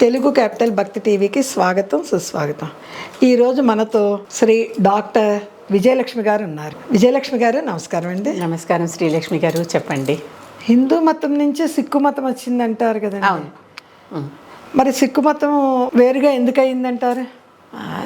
Telugu capital భక్తి టీవీకి స్వాగతం సుస్వాగతం. ఈరోజు మనతో శ్రీ డాక్టర్ విజయలక్ష్మి గారు ఉన్నారు. విజయలక్ష్మి గారు నమస్కారం అండి. నమస్కారం శ్రీలక్ష్మి గారు చెప్పండి. హిందూ మతం నుంచి సిక్కు మతం వచ్చింది అంటారు కదండి. అవును. మరి సిక్కు మతం వేరుగా ఎందుకు అయిందంటారు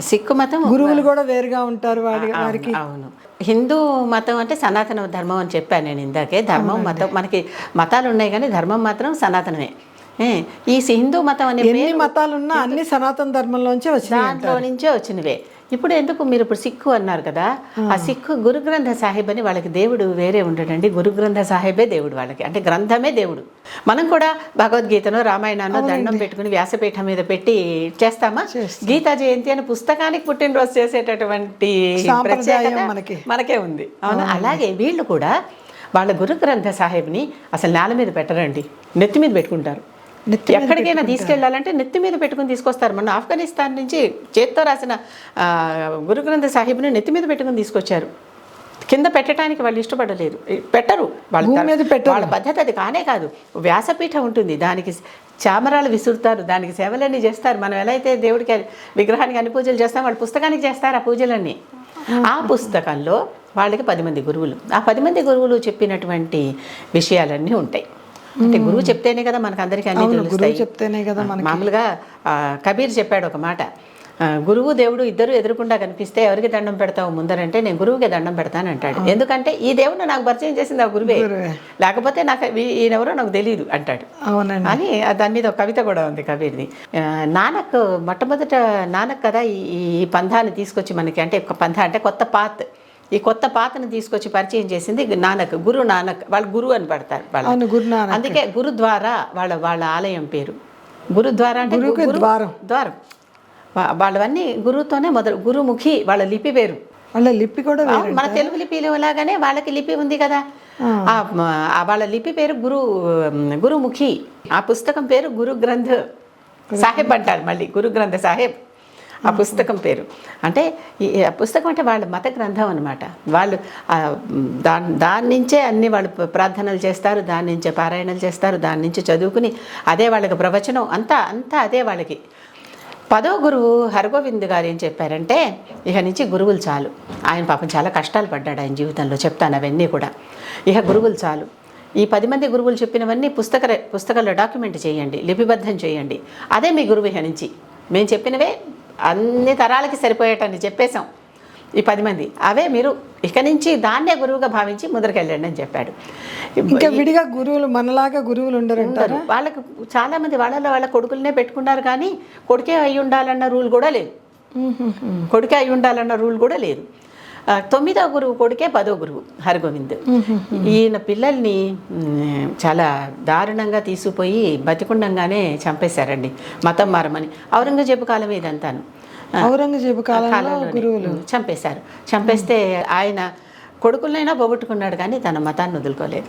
సిక్కు మతం గురువులు కూడా వేరుగా ఉంటారు అవును, వారికి. అవును హిందూ మతం అంటే సనాతన ధర్మం అని చెప్పాను నేను ఇందాకే. ధర్మం మతం మనకి మతాలు ఉన్నాయి కానీ ధర్మం మాత్రం సనాతనమే. ఈ హిందూ మతం అనే ఎన్ని పేరు మతాలు ఉన్నా అన్ని సనాతన ధర్మంలోంచే వచ్చినాయి దాంట్లో నుంచే వచ్చినవే. ఇప్పుడు ఎందుకు మీరు ఇప్పుడు సిక్కు అన్నారు కదా? ఆ. సిక్కు గురు గ్రంథ సాహిబ్ అని వాళ్ళకి దేవుడు వేరే ఉండడండి. గురు గ్రంథ సాహిబే దేవుడు వాళ్ళకి. అంటే గ్రంథమే దేవుడు. మనం కూడా భగవద్గీతను రామాయణాన్ని దండం పెట్టుకుని వ్యాసపీఠం మీద పెట్టి చేస్తామా? గీతా జయంతి అని పుస్తకానికి పుట్టినరోజు చేసేటటువంటి మనకి. మనకే ఉంది. అవును? అలాగే వీళ్ళు కూడా వాళ్ళ గురు గ్రంథ సాహిబ్ని అసలు నేల మీద పెట్టరండి. నెత్తి మీద పెట్టుకుంటారు. ఎక్కడికైనా తీసుకెళ్ళాలంటే నెత్తి మీద పెట్టుకుని తీసుకొస్తారు. మన ఆఫ్ఘనిస్తాన్ నుంచి చేత్తో రాసిన ఆ, గురు గ్రంథ సాహిబ్ని నెత్తి మీద పెట్టుకుని తీసుకొచ్చారు. కింద పెట్టడానికి వాళ్ళు ఇష్టపడలేదు పెట్టరు. వాళ్ళ. వాళ్ళ పద్ధతి అది కానే కాదు. వ్యాసపీఠం ఉంటుంది. దానికి చామరాలు విసురుతారు. దానికి సేవలన్నీ చేస్తారు. మనం ఎలా అయితే దేవుడికి విగ్రహానికి అన్ని పూజలు చేస్తాం వాళ్ళు పుస్తకానికి చేస్తారు ఆ పూజలన్నీ. ఆ పుస్తకంలో వాళ్ళకి పది మంది గురువులు. ఆ పది మంది గురువులు చెప్పినటువంటి విషయాలన్నీ ఉంటాయి. అంటే గురువు చెప్తేనే కదా మనకు అందరికీ అన్ని గురువు తెలుస్తాయి. చెప్తేనే కదా మనకి. మామూలుగా కబీర్ చెప్పాడు ఒక మాట. గురువు దేవుడు ఇద్దరు ఎదురుకుండా కనిపిస్తే ఎవరికి దండం పెడతావు ముందరంటే నేను గురువుకే దండం పెడతాను అంటాడు. ఎందుకంటే ఈ దేవుడు నాకు పరిచయం చేసింది ఆ గురువే. లేకపోతే నాకు ఈయనెవరో నాకు తెలియదు అంటాడు. అవునండి. అని దాని మీద ఒక కవిత కూడా ఉంది కబీర్ది. నానక్ మొట్టమొదట నానక్ కదా ఈ ఈ పంథాన్ని తీసుకొచ్చి మనకి అంటే పంథ అంటే కొత్త పాత్. ఈ కొత్త పాతను తీసుకొచ్చి పరిచయం చేసింది నానక్ గురు నానక్. వాళ్ళు గురువు అని పడతారు వాళ్ళు అందుకే గురుద్వారా వాళ్ళ వాళ్ళ ఆలయం పేరు. గురుద్వారా అంటే ద్వారం. ద్వారం. వాళ్ళవన్నీ గురువుతోనే మొదలు గురుముఖి వాళ్ళ లిపి పేరు వాళ్ళ లిపి కూడా మన తెలుగు లిపిలో లాగానే వాళ్ళకి లిపి ఉంది కదా. వాళ్ళ లిపి పేరు గురు గురుముఖి. ఆ పుస్తకం పేరు గురు గ్రంథ్. సాహెబ్ అంటారు మళ్ళీ గురు గ్రంథ సాహెబ్. ఆ పుస్తకం పేరు. అంటే ఆ పుస్తకం అంటే వాళ్ళ మత గ్రంథం అనమాట వాళ్ళు దాని దాని నుంచే అన్ని వాళ్ళు ప్రార్థనలు చేస్తారు దాని నుంచే పారాయణలు చేస్తారు దాని నుంచి చదువుకుని అదే వాళ్ళకి ప్రవచనం అంతా అంతా అదే వాళ్ళకి. పదో గురువు హరగోవింద్ గారు ఏం చెప్పారంటే ఇక నుంచి గురువులు చాలు. ఆయన పాపం చాలా కష్టాలు పడ్డాడు ఆయన జీవితంలో చెప్తాను అవన్నీ కూడా. ఇక గురువులు చాలు. ఈ పది మంది గురువులు చెప్పినవన్నీ పుస్తక పుస్తకాల్లో డాక్యుమెంట్ చేయండి లిపిబద్ధం చేయండి. అదే మీ గురువు ఇక నుంచి. మేము చెప్పినవే అన్ని తరాలకి సరిపోయేటని చెప్పేశాం. ఈ పది మంది. అవే మీరు ఇక నుంచి దాన్నే గురువుగా భావించి ముందరికెళ్ళండి అని చెప్పాడు. ఇంకా విడిగా గురువులు మనలాగా గురువులు ఉండరు. వాళ్ళకు చాలా మంది వాళ్ళలో వాళ్ళ కొడుకులనే పెట్టుకున్నారు కానీ కొడుకే అయి ఉండాలన్న రూల్ కూడా లేదు. కొడుకే అయి ఉండాలన్న రూల్ కూడా లేదు. తొమ్మిదో గురువు కొడుకే పదో గురువు హరగోవింద్. ఈయన పిల్లల్ని చాలా దారుణంగా తీసుకుపోయి బతికుండంగానే చంపేశారండి మతం మారమని. ఔరంగజేబు కాలం ఇదంతాను. ఔరంగజేబు కాలంలో. గురువులు. చంపేశారు. చంపేస్తే ఆయన కొడుకులనైనా పోగొట్టుకున్నాడు కానీ తన మతాన్ని వదులుకోలేదు.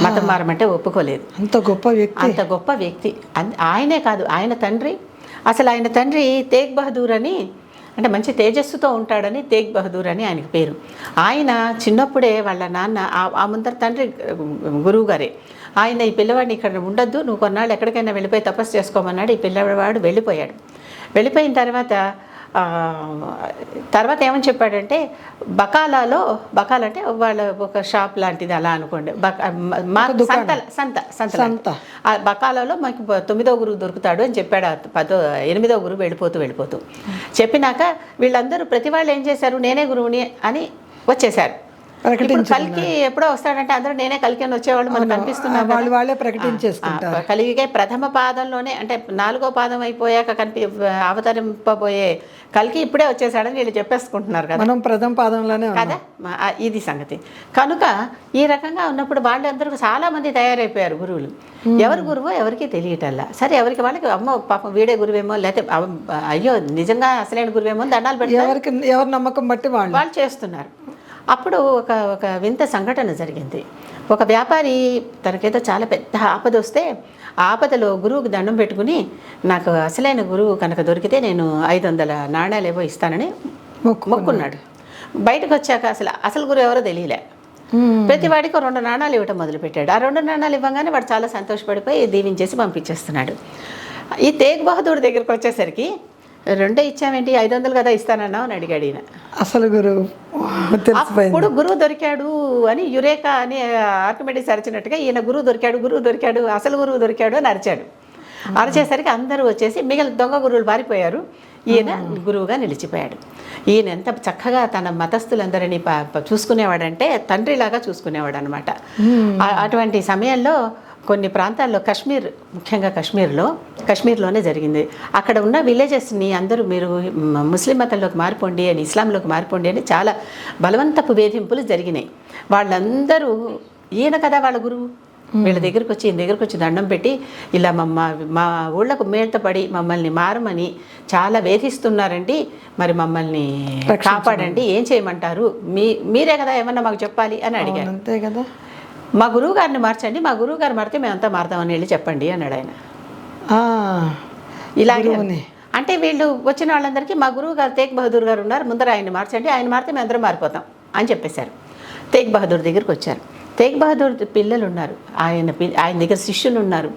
మతం మారమంటే ఒప్పుకోలేదు. అంత గొప్ప వ్యక్తి. అంత గొప్ప వ్యక్తి. ఆయనే కాదు ఆయన తండ్రి. అసలు ఆయన తండ్రి తేగ్ బహదూర్ అని అంటే మంచి తేజస్సుతో ఉంటాడని తేగ్ బహదూర్ అని ఆయనకు పేరు. ఆయన చిన్నప్పుడే వాళ్ళ నాన్న ఆ- ముందర తండ్రి గురువు గారే. ఆయన ఈ పిల్లవాడిని ఇక్కడ ఉండొద్దు నువ్వు కొన్నాళ్ళు ఎక్కడికైనా వెళ్ళిపోయి తపస్సు చేసుకోమన్నాడు ఈ పిల్లవాడు వెళ్ళిపోయాడు. వెళ్ళిపోయిన తర్వాత తర్వాత ఏమని చెప్పాడంటే బకాలాలో బకాల అంటే వాళ్ళ ఒక షాప్ లాంటిది అలా అనుకోండి. సంత సంత సంత సంత. ఆ బకాలలో మాకు తొమ్మిదో గురువు దొరుకుతాడు అని చెప్పాడు. పదో ఎనిమిదో గురువు వెళ్ళిపోతూ వెళ్ళిపోతూ. చెప్పినాక వీళ్ళందరూ ప్రతి వాళ్ళు ఏం చేశారు? నేనే గురువుని అని వచ్చేసారు కలికి ఎప్పుడో వస్తాడంటే అందరూ నేనే కలికి అని వచ్చేవాళ్ళు మనకు అనిపిస్తున్నారు వాళ్ళు వాళ్ళే ప్రకటించేసుకుంటారు. ఆ, కలిగే ప్రథమ పాదంలోనే అంటే నాలుగో పాదం అయిపోయాక కనిపి అవతరింపబోయే కలికి ఇప్పుడే వచ్చేసాడని వీళ్ళు చెప్పేసుకుంటున్నారు కదా. మనం ప్రథమ పాదంలోనే కదా? ఇది సంగతి. కనుక ఈ రకంగా ఉన్నప్పుడు వాళ్ళందరూ చాలా మంది తయారైపోయారు గురువులు. ఎవరు గురువో ఎవరికి తెలియటల్లా. సరే ఎవరికి వాళ్ళకి అమ్మో పాపం వీడే గురువేమో లేకపోతే అయ్యో నిజంగా అసలైన గురువేమో దండాలు పెడతారు. ఎవరికి ఎవరి నమ్మకం బట్టి వాళ్ళు. వాళ్ళు చేస్తున్నారు. అప్పుడు ఒక ఒక వింత సంఘటన జరిగింది. ఒక వ్యాపారి తనకేదో చాలా పెద్ద ఆపద వస్తే ఆ ఆపదలో గురువుకి దండం పెట్టుకుని నాకు అసలైన గురువు కనుక దొరికితే నేను ఐదు వందల నాణ్యాలు ఏవో ఇస్తానని మొక్కు మొక్కున్నాడు. బయటకు వచ్చాక అసలు అసలు గురువు ఎవరో తెలియలే. ప్రతి వాడికి రెండు నాణాలు ఇవ్వటం మొదలుపెట్టాడు. ఆ రెండు నాణాలు ఇవ్వగానే వాడు చాలా సంతోషపడిపోయి దీవించేసి పంపించేస్తున్నాడు. ఈ తేగ్ బహదూర్ దగ్గరికి వచ్చేసరికి రెండే ఇచ్చామేంటి ఐదు వందలు కదా ఇస్తానన్నావు అని అడిగాడు ఈయన. అసలు గురువు అప్పుడు గురువు దొరికాడు అని యురేకా అని ఆర్కిమెడిక్స్ అరిచినట్టుగా ఈయన గురువు దొరికాడు గురువు దొరికాడు అసలు గురువు దొరికాడు అని అరిచాడు. అరిచేసరికి అందరూ వచ్చేసి మిగిలిన దొంగ గురువులు పారిపోయారు. ఈయన గురువుగా నిలిచిపోయాడు. ఈయన ఎంత చక్కగా తన మతస్థులందరినీ చూసుకునేవాడంటే తండ్రిలాగా చూసుకునేవాడు అనమాట అటువంటి సమయంలో కొన్ని ప్రాంతాల్లో కాశ్మీర్ ముఖ్యంగా కాశ్మీర్లో కాశ్మీర్లోనే జరిగింది. అక్కడ ఉన్న విలేజెస్ని అందరూ మీరు ముస్లిం మతంలోకి మారిపోండి అని ఇస్లాంలోకి మారిపోండి అని చాలా బలవంతపు వేధింపులు జరిగినాయి. వాళ్ళందరూ ఈయన కదా వాళ్ళ గురువు? వీళ్ళ దగ్గరికి వచ్చి ఈయన దగ్గరికి వచ్చి దండం పెట్టి ఇలా మమ్మ మా ఊళ్ళకు మేల్త పడి మమ్మల్ని మారమని చాలా వేధిస్తున్నారండి. మరి మమ్మల్ని కాపాడండి ఏం చేయమంటారు? మీ మీరే కదా ఏమన్నా మాకు చెప్పాలి అని అడిగాడు అంతే కదా. మా గురువు గారిని మార్చండి మా గురువు గారు మారితే మేమంతా మారదామని వెళ్ళి చెప్పండి అన్నాడు ఆయన. ఇలాగే. అంటే వీళ్ళు వచ్చిన వాళ్ళందరికీ మా గురువు గారు తేగ్ బహదూర్ గారు ఉన్నారు ముందర ఆయన్ని మార్చండి ఆయన మారితే మేము అందరం మారిపోతాం అని చెప్పేశారు. తేగ్ బహదూర్ దగ్గరికి వచ్చారు. తేగ్ బహదూర్ పిల్లలు ఉన్నారు ఆయన ఆయన దగ్గర శిష్యులు ఉన్నారు.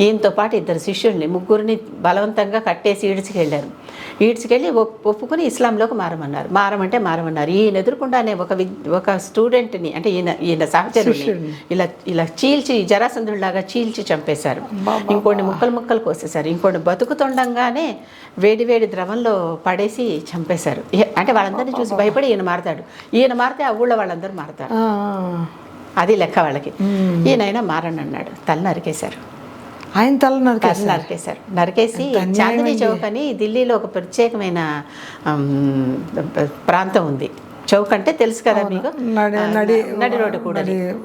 ఈయనతో పాటు ఇద్దరు శిష్యుల్ని ముగ్గురిని బలవంతంగా కట్టేసి ఈడ్చుకెళ్ళారు. ఈడ్చుకెళ్ళి ఒప్- ఒప్పుకొని ఇస్లాంలోకి మారమన్నారు. మారమంటే మారమన్నారు. ఈయన ఎదుర్కొండానే ఒక విద్- ఒక స్టూడెంట్ని అంటే ఈయన ఈయన సహచరుని. ఇలా ఇలా చీల్చి జరాసంధుడిలాగా చీల్చి చంపేశారు. ఇంకోటి ముక్కలు ముక్కలు కోసేశారు. ఇంకోటి బతుకుతుండగానే వేడి వేడి ద్రవంలో పడేసి చంపేశారు. అంటే వాళ్ళందరినీ చూసి భయపడి ఈయన మారతాడు. ఈయన మారితే ఆ ఊళ్ళో వాళ్ళందరూ మారతారు. అది లెక్క వాళ్ళకి. ఈయనైనా మారని అన్నాడు తల నరికేశారు ఆయన తల నరికేస్తారు నరికేశారు. నరికేసి చాందినీ. చౌక్ అని ఢిల్లీలో ఒక ప్రత్యేకమైన ప్రాంతం ఉంది. చౌక్ అంటే తెలుసు కదా మీకు? నడి- రోడ్డు కూడా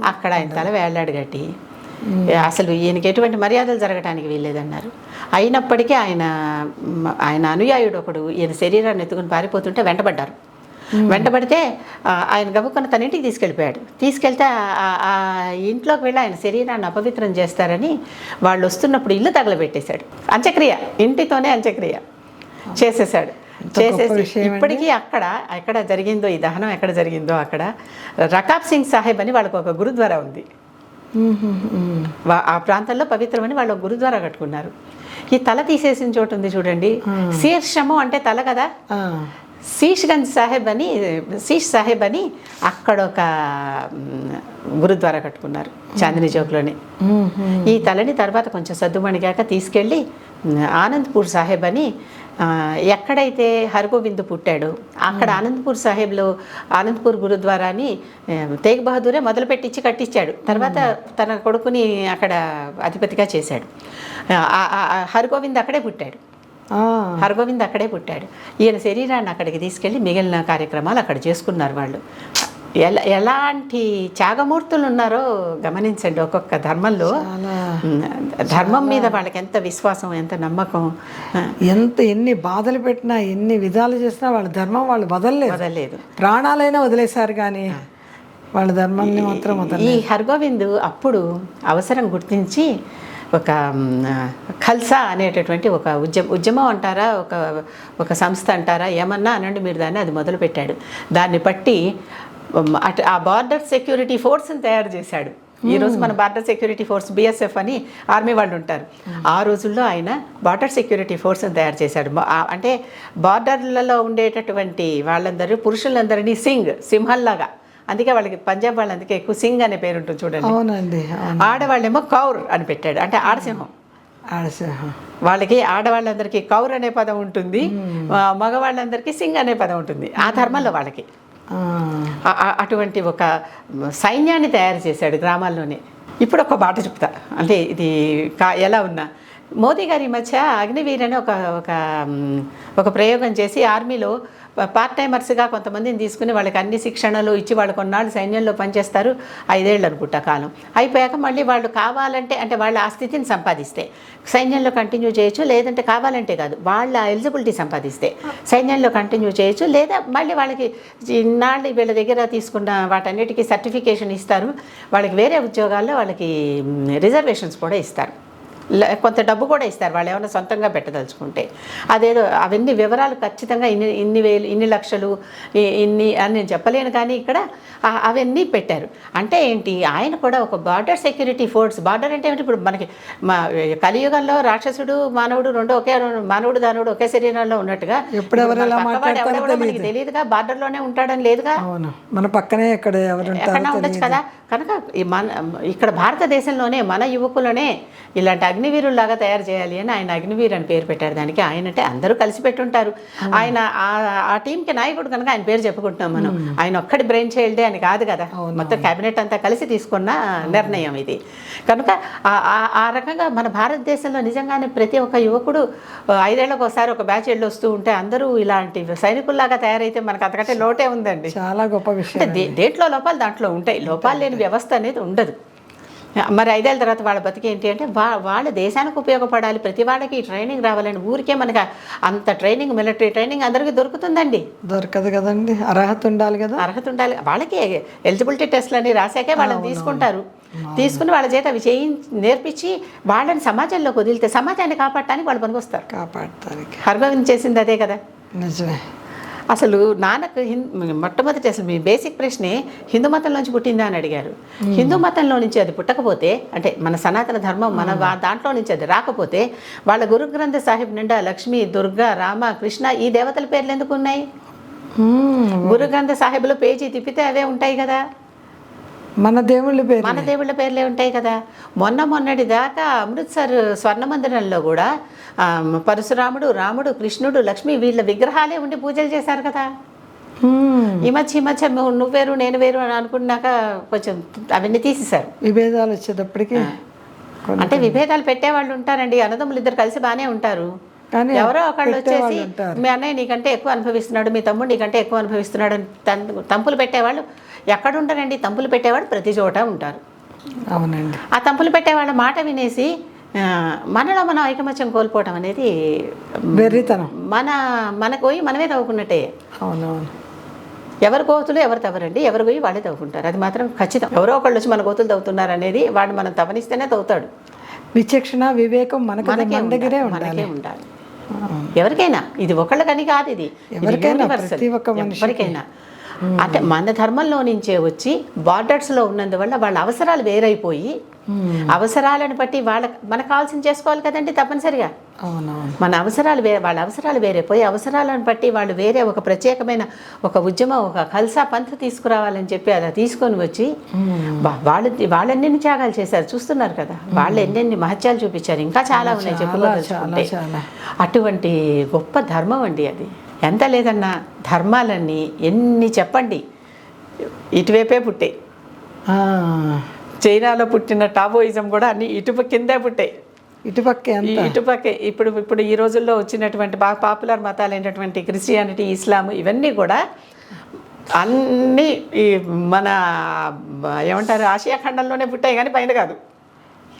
అక్కడ ఆయన తల వేలాడు గట్టి. అసలు ఈయనకి ఎటువంటి మర్యాదలు జరగడానికి వీల్లేదన్నారు. అయినప్పటికీ ఆయన ఆయన అనుయాయుడు ఒకడు. ఈయన శరీరాన్ని ఎత్తుకుని పారిపోతుంటే వెంటబడ్డారు. వెంటబడితే ఆ, ఆయన గబుక్కున తన ఇంటికి తీసుకెళ్ళిపోయాడు. తీసుకెళ్తే ఆ- ఇంట్లోకి వెళ్ళి ఆయన శరీరాన్ని అపవిత్రం చేస్తారని వాళ్ళు వస్తున్నప్పుడు ఇల్లు తగలబెట్టేశాడు. అంత్యక్రియ. ఇంటితోనే అంత్యక్రియ చేసేసాడు చేసేసి. ఇప్పటికీ అక్కడ ఎక్కడ జరిగిందో ఈ దహనం ఎక్కడ జరిగిందో అక్కడ రకాబ్ సింగ్ సాహెబ్ అని వాళ్ళకు ఒక గురుద్వారా ఉంది. ఆ ప్రాంతంలో పవిత్రమని వాళ్ళు ఒక గురుద్వారా కట్టుకున్నారు. ఈ తల తీసేసిన చోటు ఉంది చూడండి. శీర్షము అంటే తల కదా? శీష్గంజ్ సాహెబ్ అని శీష్ సాహెబ్ అని అక్కడ ఒక గురుద్వారా కట్టుకున్నారు చాందినీ చౌక్లోనే. ఈ తలని తర్వాత కొంచెం సద్దుమణిగాక తీసుకెళ్ళి ఆనంద్పూర్ సాహెబ్ అని ఎక్కడైతే హర్గోవింద్ పుట్టాడో అక్కడ ఆనంద్పూర్ సాహెబ్లో ఆనంద్పూర్ గురుద్వారాని తేగ్ బహదూరే మొదలుపెట్టించి కట్టించాడు. తర్వాత తన కొడుకుని అక్కడ అధిపతిగా చేశాడు. హర్గోవింద్ అక్కడే పుట్టాడు. హర్గోవింద్ అక్కడే పుట్టాడు. ఈయన శరీరాన్ని అక్కడికి తీసుకెళ్ళి మిగిలిన కార్యక్రమాలు అక్కడ చేసుకున్నారు వాళ్ళు. ఎలా ఎలాంటి త్యాగమూర్తులు ఉన్నారో గమనించండి ఒక్కొక్క ధర్మంలో. ధర్మం మీద వాళ్ళకి ఎంత విశ్వాసం ఎంత నమ్మకం. ఎంత ఎన్ని బాధలు పెట్టినా ఎన్ని విధాలు చేసినా వాళ్ళ ధర్మం వాళ్ళు వదలలేదు. వదలలేదు. ప్రాణాలైనా వదిలేశారు కానీ వాళ్ళ ధర్మాన్ని మాత్రం ఈ హర్గోవింద్ అప్పుడు అవసరం గుర్తించి ఒక ఖల్సా అనేటటువంటి ఒక ఉద్యమ ఉద్యమం అంటారా? ఒక ఒక సంస్థ అంటారా? ఏమన్నా అనండి మీరు దాన్ని? అది మొదలుపెట్టాడు. దాన్ని బట్టి అటు ఆ బార్డర్ సెక్యూరిటీ ఫోర్స్ని తయారు చేశాడు. ఈ రోజు మన బార్డర్ సెక్యూరిటీ ఫోర్స్ బిఎస్ఎఫ్ అని ఆర్మీ వాళ్ళు ఉంటారు ఆ రోజుల్లో ఆయన బార్డర్ సెక్యూరిటీ ఫోర్స్ని తయారు చేశాడు. అంటే బార్డర్లలో ఉండేటటువంటి వాళ్ళందరూ పురుషులందరినీ సింగ్ సింహంలాగా అందుకే వాళ్ళకి పంజాబ్ వాళ్ళు అందుకే ఎక్కువ సింగ్ అనే పేరు ఉంటుంది చూడండి. అవునండి అవును. ఆడవాళ్ళేమో కౌర్ అని పెట్టాడు. అంటే ఆడసింహం. ఆడసింహం. వాళ్ళకి ఆడవాళ్ళందరికీ కౌర్ అనే పదం ఉంటుంది. మగవాళ్ళందరికీ సింగ్ అనే పదం ఉంటుంది. ఆ ధర్మంలో వాళ్ళకి. అటువంటి ఒక సైన్యాన్ని తయారు చేశాడు గ్రామాల్లోనే. ఇప్పుడు ఒక మాట చెప్తా. అంటే ఇది కా- ఎలా ఉన్నా. మోదీ గారి మధ్య అగ్నివీర్ అని ఒక ఒక ఒక ప్రయోగం చేసి ఆర్మీలో పార్ట్ టైమర్స్గా కొంతమందిని తీసుకుని వాళ్ళకి అన్ని శిక్షణలు ఇచ్చి వాళ్ళు కొన్నాళ్ళు సైన్యంలో పనిచేస్తారు ఐదేళ్ళు అనుకుంటా కాలం. అయిపోయాక మళ్ళీ వాళ్ళు కావాలంటే అంటే వాళ్ళ ఆ స్థితిని సంపాదిస్తే. సైన్యంలో కంటిన్యూ చేయొచ్చు లేదంటే కావాలంటే కాదు వాళ్ళ ఎలిజిబిలిటీ సంపాదిస్తే. సైన్యంలో కంటిన్యూ చేయొచ్చు లేదా మళ్ళీ వాళ్ళకి ఇన్నాళ్ళు వీళ్ళ దగ్గర తీసుకున్న వాటన్నిటికీ సర్టిఫికేషన్ ఇస్తారు. వాళ్ళకి వేరే ఉద్యోగాల్లో వాళ్ళకి రిజర్వేషన్స్ కూడా ఇస్తారు. కొంత డబ్బు కూడా ఇస్తారు. వాళ్ళు ఏమైనా సొంతంగా పెట్టదలుచుకుంటే. అదేదో అవన్నీ వివరాలు ఖచ్చితంగా ఇన్ని ఇన్ని వేలు ఇన్ని లక్షలు ఇన్ని అని నేను చెప్పలేను కానీ ఇక్కడ అవన్నీ పెట్టారు. అంటే ఏంటి? ఆయన కూడా ఒక బార్డర్ సెక్యూరిటీ ఫోర్స్. బార్డర్ అంటే ఏమిటి? ఇప్పుడు మనకి మా కలియుగంలో రాక్షసుడు మానవుడు రెండు ఒకే మానవుడు దానవుడు ఒకే శరీరంలో ఉన్నట్టుగా మనకి తెలియదుగా. బార్డర్లోనే ఉంటాడని లేదుగా? మన పక్కనే ఎక్కడ ఉండొచ్చు కదా. కనుక మన ఇక్కడ భారతదేశంలోనే మన యువకులనే ఇలాంటి అగ్నివీరుల్లాగా తయారు చేయాలి అని ఆయన అగ్నివీర్ అని పేరు పెట్టారు. దానికి ఆయన అంటే అందరూ కలిసి పెట్టుంటారు. ఆయన ఆ- ఆ టీంకి నాయకుడు కనుక ఆయన పేరు చెప్పుకుంటున్నాం మనం. ఆయన ఒక్కడి బ్రెయిన్ చైల్డే అని కాదు కదా. మొత్తం కేబినెట్ అంతా కలిసి తీసుకున్న నిర్ణయం ఇది. కనుక ఆ- రకంగా మన భారతదేశంలో నిజంగానే ప్రతి ఒక్క యువకుడు ఐదేళ్ళకు ఒకసారి ఒక బ్యాచ్ వెళ్ళి వస్తూ ఉంటే అందరూ ఇలాంటి సైనికుల్లాగా తయారైతే మనకు అంతకంటే లోటే ఉందండి. చాలా గొప్ప విషయం దేంట్లో లోపాలు దాంట్లో ఉంటాయి. లోపాలు లేని వ్యవస్థ అనేది ఉండదు. మరి ఐదేళ్ళ తర్వాత వాళ్ళ బతికి ఏంటి అంటే వా వాళ్ళ దేశానికి ఉపయోగపడాలి. ప్రతి వాళ్ళకి ట్రైనింగ్ రావాలని. ఊరికే మనకి అంత ట్రైనింగ్ మిలిటరీ ట్రైనింగ్ అందరికీ దొరుకుతుందండి. దొరకదు కదండి. అర్హత ఉండాలి కదా. అర్హత ఉండాలి. వాళ్ళకి ఎలిజిబిలిటీ టెస్ట్లు అని రాశాకే వాళ్ళని తీసుకుంటారు. తీసుకుని వాళ్ళ చేత అవి చేయి నేర్పించి వాళ్ళని సమాజంలోకి వదిలితే సమాజాన్ని కాపాడటానికి వాళ్ళు పనికొస్తారు. కాపాడటానికి. హర్గోవింద్ చేసింది అదే కదా. నిజమే. అసలు నాన్నకు హిం- మొట్టమొదటి అసలు మీ బేసిక్ ప్రశ్నే హిందూ మతంలోంచి పుట్టిందా అని అడిగారు. హిందూ మతంలో నుంచి అది పుట్టకపోతే అంటే మన సనాతన ధర్మం మన దాంట్లో నుంచి అది రాకపోతే వాళ్ళ గురు గ్రంథ సాహిబ్ నిండా లక్ష్మి దుర్గా రామ కృష్ణ ఈ దేవతల పేర్లు ఎందుకు ఉన్నాయి. గురు గ్రంథ సాహిబ్లో పేజీ తిప్పితే అవే ఉంటాయి కదా. మన దేవుళ్ళ పేరు మన దేవుళ్ళ పేర్లే ఉంటాయి కదా. మొన్న మొన్నటి దాకా అమృత్సర్ స్వర్ణ మందిరంలో కూడా పరశురాముడు రాముడు కృష్ణుడు లక్ష్మి వీళ్ళ విగ్రహాలే ఉండి పూజలు చేశారు కదా. ఈ మధ్య ఈ మధ్య నువ్వు వేరు నేను వేరు అని అనుకున్నాక కొంచెం అవన్నీ తీసేశారు. విభేదాలు వచ్చేటప్పటికి అంటే విభేదాలు పెట్టేవాళ్ళు ఉంటారండి. అన్నదమ్ములు ఇద్దరు కలిసి బాగానే ఉంటారు. కానీ ఎవరో ఒకళ్ళు వచ్చేసి. మీ అన్నయ్య నీకంటే ఎక్కువ అనుభవిస్తున్నాడు మీ తమ్ముడు నీకంటే ఎక్కువ అనుభవిస్తున్నాడు అని తంపులు పెట్టేవాళ్ళు. ఎక్కడ ఉంటారండి? తంపులు పెట్టేవాళ్ళు ప్రతి చోట ఉంటారు. అవునండి. ఆ తంపులు పెట్టేవాళ్ళ మాట వినేసి మనలో మనం ఐకమత్యం కోల్పోవటం అనేది వెర్రితనం. మన మనకు పోయి మనమే తవ్వుకున్నట్టే. అవునవును. ఎవరి గోతులు ఎవరు తవ్వరండి? ఎవరు పోయి వాళ్ళే తవ్వుకుంటారు. అది మాత్రం ఖచ్చితం. ఎవరో ఒకళ్ళు వచ్చి మన గోతులు తవ్వుతున్నారు అనేది వాడు మనం తవ్వనిస్తేనే తవ్వుతాడు. విచక్షణ వివేకం మనకు మన దగ్గరే మనకే ఉండాలి. ఎవరికైనా ఇది ఒకళ్ళకని కాదు ఇది ఎవరికైనా. ప్రతి ఒక్క. ఎవరికైనా అంటే మన ధర్మంలో నుంచే వచ్చి బార్డర్స్లో ఉన్నందువల్ల వాళ్ళ అవసరాలు వేరైపోయి అవసరాలను బట్టి వాళ్ళ మనకు కావాల్సిన చేసుకోవాలి కదండి తప్పనిసరిగా. మన అవసరాలు వే వాళ్ళ అవసరాలు వేరే పోయి అవసరాలను బట్టి వాళ్ళు వేరే ఒక ప్రత్యేకమైన ఒక ఉద్యమం ఒక కల్సా పంథ తీసుకురావాలని చెప్పి అలా తీసుకొని వచ్చి వాళ్ళు వాళ్ళెన్నెన్ని త్యాగాలు చేశారు చూస్తున్నారు కదా. వాళ్ళు ఎన్నెన్ని మహత్యాలు చూపించారు. ఇంకా చాలా ఉన్నాయి చాలా. అటువంటి గొప్ప ధర్మం అండి అది. ఎంత లేదన్నా ధర్మాలన్నీ ఎన్ని చెప్పండి. ఇటువైపే పుట్టాయి చైనాలో పుట్టిన టాబోయిజం కూడా అన్ని ఇటు కిందే పుట్టాయి ఇటుపక్క ఇటుపక్కే. ఇప్పుడు ఇప్పుడు ఈ రోజుల్లో వచ్చినటువంటి బాగా పాపులర్ మతాలు అయినటువంటి క్రిస్టియానిటీ ఇస్లాం ఇవన్నీ కూడా అన్నీ ఈ మన ఏమంటారు ఆసియా ఖండంలోనే పుట్టాయి కానీ పైన కాదు.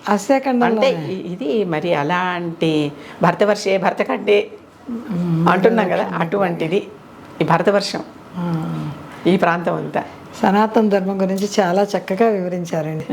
అసేకండంలో అంటే ఇ- ఇది మరి అలాంటి భరతవర్షే భరతఖండే అంటున్నాం కదా అటువంటిది ఈ భరతవర్షం ఈ ప్రాంతం అంతా. సనాతన ధర్మం గురించి చాలా చక్కగా వివరించారండి.